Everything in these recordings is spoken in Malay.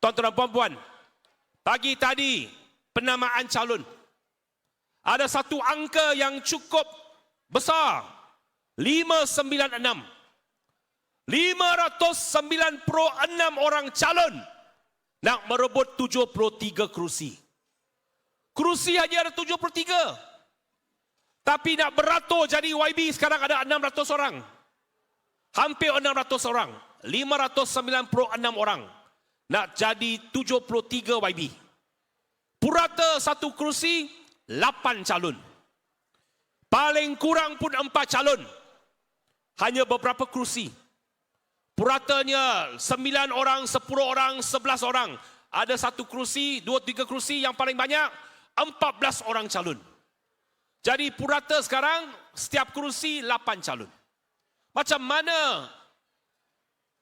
Tuan-tuan dan puan-puan, pagi tadi penamaan calon. Ada satu angka yang cukup besar. 596. 596 orang calon nak merebut 73 kerusi. Kerusi hanya ada 73. Tapi nak beratur jadi YB sekarang ada 600 orang. Hampir 600 orang. 596 orang nak jadi 73 YB. Purata satu kerusi, 8 calon. Paling kurang pun 4 calon. Hanya beberapa kerusi. Puratanya 9 orang, 10 orang, 11 orang. Ada satu kerusi, 2-3 kerusi yang paling banyak, 14 orang calon. Jadi purata sekarang, setiap kerusi 8 calon. Macam mana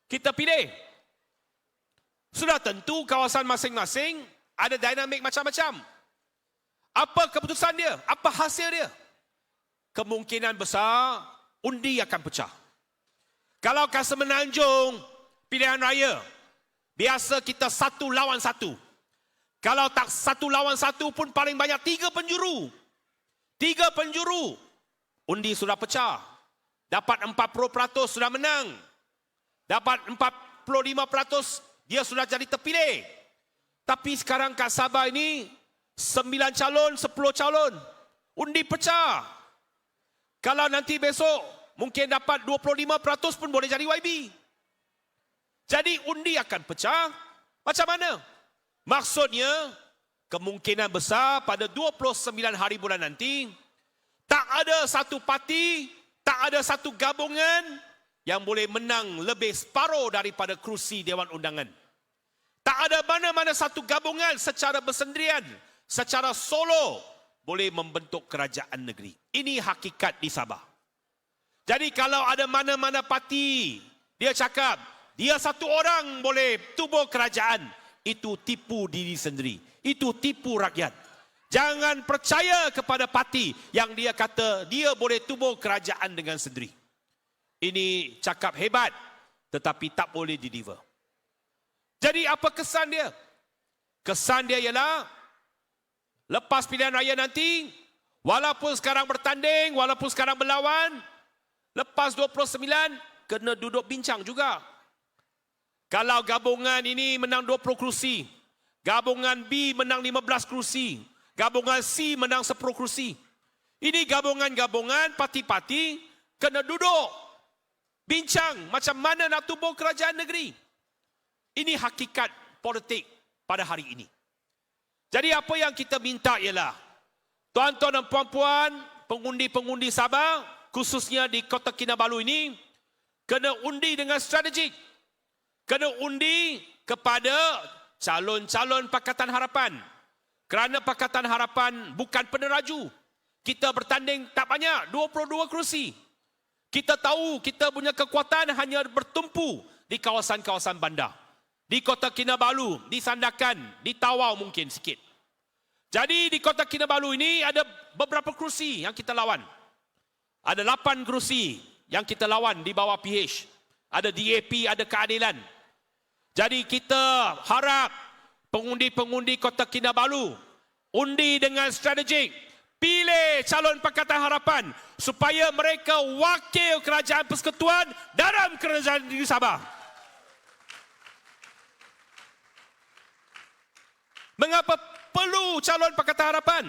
kita pilih? Sudah tentu kawasan masing-masing ada dinamik macam-macam. Apa keputusan dia? Apa hasil dia? Kemungkinan besar undi akan pecah. Kalau kasa menanjung pilihan raya, biasa kita satu lawan satu. Kalau tak satu lawan satu pun paling banyak tiga penjuru. Tiga penjuru. Undi sudah pecah. Dapat 40% sudah menang. Dapat 45% dia sudah jadi terpilih. Tapi sekarang kat Sabah ini, sembilan calon, sepuluh calon. Undi pecah. Kalau nanti besok mungkin dapat 25% pun boleh jadi YB. Jadi undi akan pecah. Macam mana? Maksudnya, kemungkinan besar pada 29 hari bulan nanti, tak ada satu parti, tak ada satu gabungan yang boleh menang lebih separuh daripada kerusi Dewan Undangan. Tak ada mana-mana satu gabungan secara bersendirian, secara solo, boleh membentuk kerajaan negeri. Ini hakikat di Sabah. Jadi kalau ada mana-mana parti, dia cakap, dia satu orang boleh tubuh kerajaan. Itu tipu diri sendiri. Itu tipu rakyat. Jangan percaya kepada parti yang dia kata dia boleh tubuh kerajaan dengan sendiri. Ini cakap hebat tetapi tak boleh deliver. Jadi apa kesan dia? Kesan dia ialah lepas pilihan raya nanti walaupun sekarang bertanding, walaupun sekarang berlawan, Lepas 29, kena duduk bincang juga. Kalau gabungan ini menang 20 kerusi, gabungan B menang 15 kerusi, gabungan C menang 10 kerusi. Ini gabungan-gabungan parti-parti kena duduk bincang macam mana nak tubuh kerajaan negeri. Ini hakikat politik pada hari ini. Jadi apa yang kita minta ialah tuan-tuan dan puan-puan, pengundi-pengundi Sabah, khususnya di Kota Kinabalu ini kena undi dengan strategi. Kena undi kepada calon-calon Pakatan Harapan. Kerana Pakatan Harapan bukan peneraju. Kita bertanding tak banyak, 22 kerusi. Kita tahu kita punya kekuatan hanya bertumpu di kawasan-kawasan bandar. Di Kota Kinabalu, di Sandakan, di Tawau mungkin sikit. Jadi di Kota Kinabalu ini ada beberapa kerusi yang kita lawan. Ada lapan kerusi yang kita lawan di bawah PH. Ada DAP, ada keadilan. Jadi kita harap pengundi-pengundi Kota Kinabalu undi dengan strategik. Pilih calon Pakatan Harapan supaya mereka wakil kerajaan persekutuan dalam kerajaan di Sabah. Mengapa perlu calon Pakatan Harapan?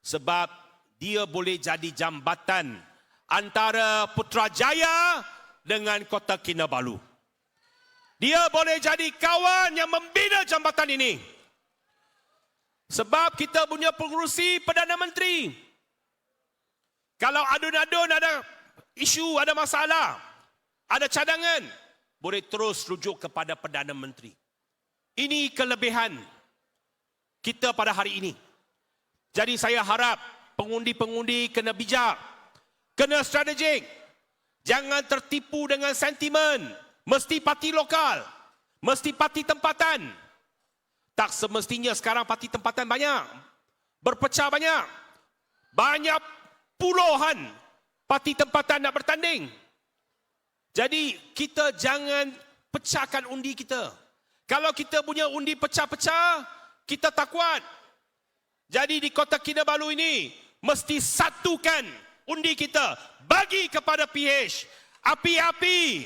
Sebab dia boleh jadi jambatan antara Putrajaya dengan Kota Kinabalu. Dia boleh jadi kawan yang membina jambatan ini. Sebab kita punya pengurusi Perdana Menteri. Kalau adun-adun ada isu, ada masalah, ada cadangan, boleh terus rujuk kepada Perdana Menteri. Ini kelebihan kita pada hari ini. Jadi saya harap pengundi-pengundi kena bijak Kena strategik. Jangan tertipu dengan sentimen. Mesti parti lokal. Mesti parti tempatan. Tak semestinya sekarang parti tempatan banyak. Berpecah banyak. Banyak puluhan parti tempatan nak bertanding. Jadi kita jangan pecahkan undi kita. Kalau kita punya undi pecah-pecah, kita tak kuat. Jadi di Kota Kinabalu ini, mesti satukan undi kita. Bagi kepada PH. Api-api,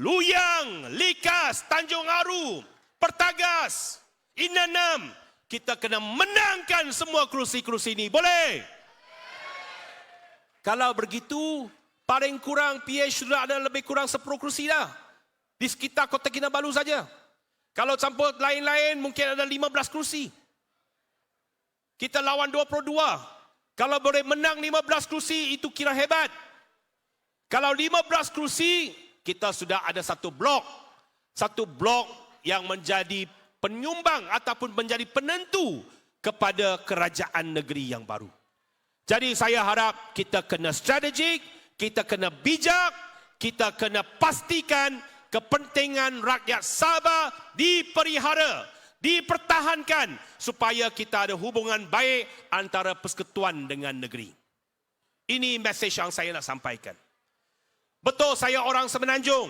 Luyang, Likas, Tanjung Aru, Pertagas, Inanam. Kita kena menangkan semua kerusi-kerusi ini. Boleh? Kalau begitu, paling kurang PH sudah ada lebih kurang 10 kerusi dah. Di sekitar Kota Kinabalu saja. Kalau campur lain-lain, mungkin ada 15 kerusi. Kita lawan 22. Kalau boleh menang 15 kerusi, itu kira hebat. Kalau 15 kerusi, kita sudah ada satu blok. Satu blok yang menjadi penyumbang ataupun menjadi penentu kepada kerajaan negeri yang baru. Jadi saya harap kita kena strategik, kita kena bijak, kita kena pastikan kepentingan rakyat Sabah diperihara, dipertahankan supaya kita ada hubungan baik antara persekutuan dengan negeri. Ini mesej yang saya nak sampaikan. Betul saya orang Semenanjung.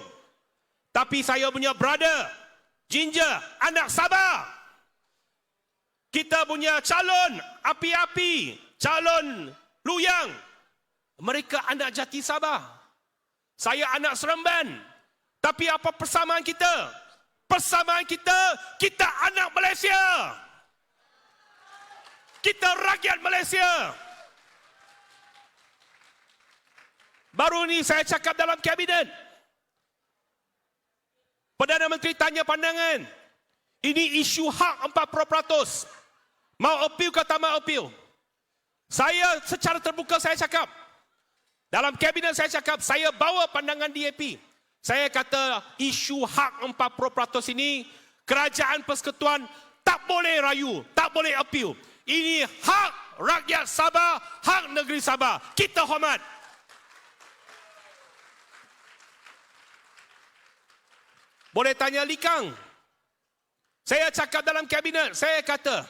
Tapi saya punya brother, Ginger, anak Sabah. Kita punya calon api-api, calon luyang. Mereka anak jati Sabah. Saya anak Seremban. Tapi apa persamaan kita? Persamaan kita, kita anak Malaysia. Kita rakyat Malaysia. Baru ni saya cakap dalam kabinet. Perdana Menteri tanya pandangan. Ini isu hak 40%. Mau appeal ke tak mau appeal? Saya secara terbuka saya cakap. Dalam kabinet saya cakap, saya bawa pandangan DAP. Saya kata isu hak 40% ini, kerajaan persekutuan tak boleh rayu, tak boleh appeal. Ini hak rakyat Sabah, hak negeri Sabah. Kita hormat. Boleh tanya Likang. Saya cakap dalam kabinet, saya kata,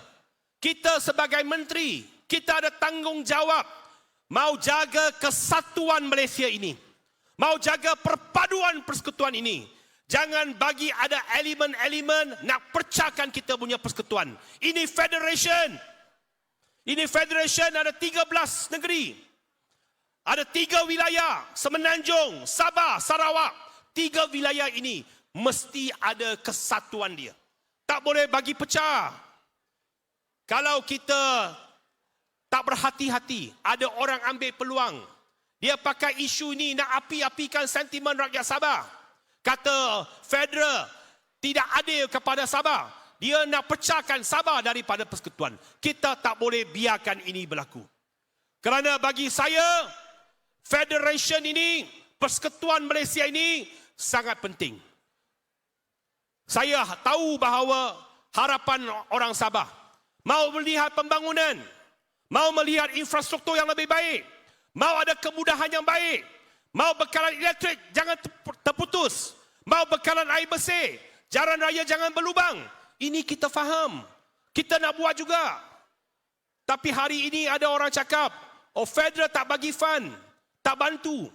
kita sebagai menteri, kita ada tanggungjawab mau jaga kesatuan Malaysia ini. Mau jaga perpaduan persekutuan ini. Jangan bagi ada elemen-elemen nak pecahkan kita punya persekutuan. Ini federation. Ini federation ada 13 negeri. Ada tiga wilayah, Semenanjung, Sabah, Sarawak. Tiga wilayah ini mesti ada kesatuan dia. Tak boleh bagi pecah. Kalau kita tak berhati-hati, ada orang ambil peluang. Dia pakai isu ini nak api-apikan sentimen rakyat Sabah. Kata federal tidak adil kepada Sabah. Dia nak pecahkan Sabah daripada persekutuan. Kita tak boleh biarkan ini berlaku. Kerana bagi saya, federation ini, persekutuan Malaysia ini sangat penting. Saya tahu bahawa harapan orang Sabah mau melihat pembangunan, Mau melihat infrastruktur yang lebih baik. Mau ada kemudahan yang baik. Mau bekalan elektrik jangan terputus. Mau bekalan air bersih. Jalan raya jangan berlubang. Ini kita faham. Kita nak buat juga. Tapi hari ini ada orang cakap, oh federal tak bagi fund, tak bantu.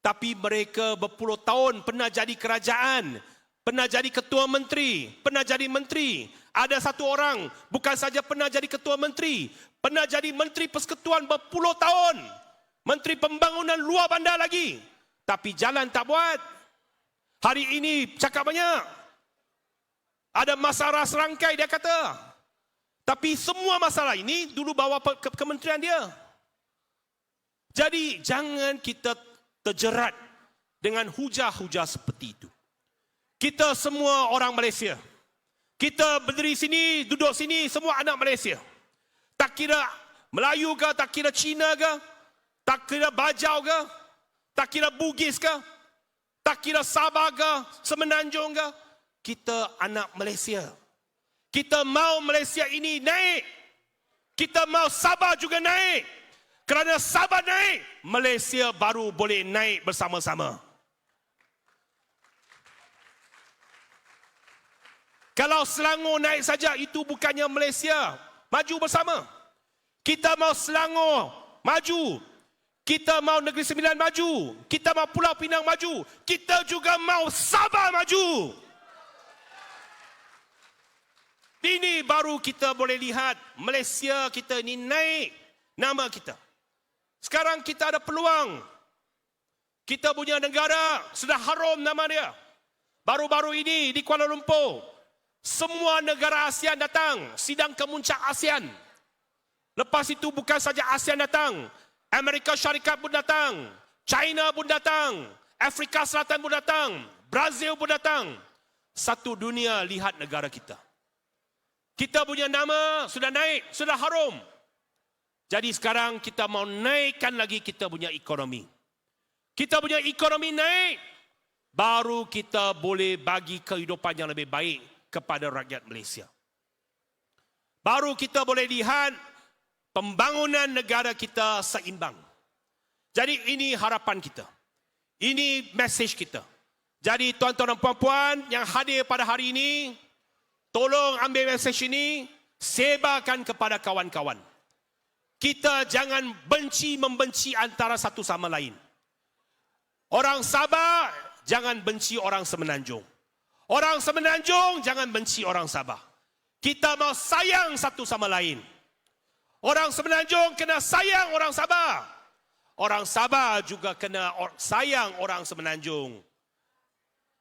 Tapi mereka berpuluh tahun pernah jadi kerajaan, pernah jadi ketua menteri, pernah jadi menteri. Ada satu orang bukan saja pernah jadi ketua menteri, pernah jadi menteri persekutuan berpuluh tahun. Menteri pembangunan luar bandar lagi. Tapi jalan tak buat. Hari ini cakap banyak. Ada masalah serangkai dia kata. Tapi semua masalah ini dulu bawa ke kementerian dia. Jadi jangan kita terjerat dengan hujah-hujah seperti itu. Kita semua orang Malaysia. Kita berdiri sini, duduk sini, semua anak Malaysia. Tak kira Melayu ke, tak kira Cina ke, tak kira Bajau ke, tak kira Bugis ke, tak kira Sabah ke, Semenanjung ke, kita anak Malaysia. Kita mau Malaysia ini naik. Kita mau Sabah juga naik. Kerana Sabah naik, Malaysia baru boleh naik bersama-sama. Kalau Selangor naik saja, itu bukannya Malaysia maju bersama. Kita mau Selangor maju. Kita mau Negeri Sembilan maju. Kita mau Pulau Pinang maju. Kita juga mau Sabah maju. Ini baru kita boleh lihat Malaysia kita ni naik nama kita. Sekarang kita ada peluang. Kita punya negara sudah harum nama dia. Baru-baru ini di Kuala Lumpur, semua negara ASEAN datang sidang kemuncak ASEAN. Lepas itu bukan saja ASEAN datang, Amerika Syarikat pun datang, China pun datang, Afrika Selatan pun datang, Brazil pun datang. Satu dunia lihat negara kita. Kita punya nama sudah naik, sudah harum. Jadi sekarang kita mau naikkan lagi kita punya ekonomi. Kita punya ekonomi naik, baru kita boleh bagi kehidupan yang lebih baik kepada rakyat Malaysia. Baru kita boleh lihat pembangunan negara kita seimbang. Jadi ini harapan kita. Ini message kita. Jadi tuan-tuan dan puan-puan yang hadir pada hari ini, Tolong ambil mesej ini, sebarkan kepada kawan-kawan. Kita jangan benci membenci antara satu sama lain. Orang Sabah jangan benci orang Semenanjung. Orang Semenanjung jangan benci orang Sabah. Kita mau sayang satu sama lain. Orang Semenanjung kena sayang orang Sabah. Orang Sabah juga kena sayang orang Semenanjung.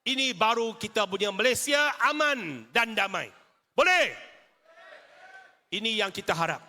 Ini baru kita punya Malaysia aman dan damai. Boleh? Ini yang kita harap.